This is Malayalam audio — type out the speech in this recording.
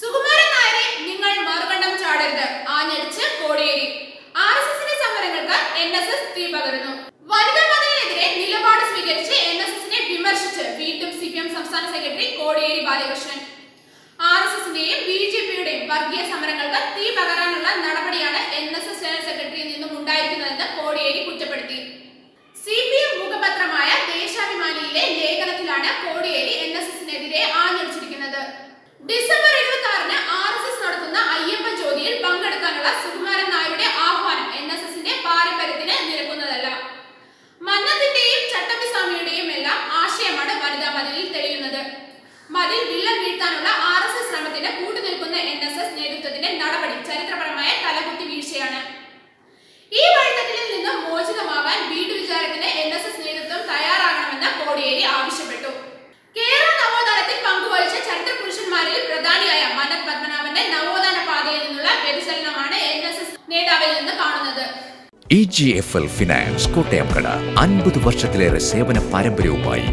സുകുമാരൻ നായരെ നിങ്ങൾ മറുകണ്ഠം ചാടരുത്. ആഞ്ഞടിച്ച് കോടിയേരി. ആർ എസ് എസിന്റെ സമരങ്ങൾക്ക് എൻ എസ് എസ് തീ പകരുന്നു. വനിതാ മതിലിനെതിരെ നിലപാട് സ്വീകരിച്ച് എൻ എസ് എസിനെ വിമർശിച്ച് വീണ്ടും സി പി എം സംസ്ഥാന secretary Kodiyeri Balakrishnan. R S എസിന്റെയും B J പിയുടെയും വർഗീയ സമരങ്ങൾക്ക് തീ പകരാനുള്ള നടപടിയാണ് എൻ എസ് എസ് ജനറൽ സെക്രട്ടറിയിൽ നിന്നും ഉണ്ടായിരിക്കുന്നതെന്ന് കോടിയേരി കുറ്റപ്പെടുത്തി. സി പി എം മുഖപത്രമായ ദേശാഭിമാനിയിലെ ലേഖനത്തിലാണ് കോടിയേരി എൻ എസ് എസിനെതിരെ ആഞ്ഞടിച്ചിരിക്കുന്നത്. ഡിസംബർ എസ് നിന്ന് കാണുന്നത്. ഇ ഫിനാൻസ് കോട്ടയം കട അൻപത് വർഷത്തിലേറെ സേവന പാരമ്പര്യവുമായി.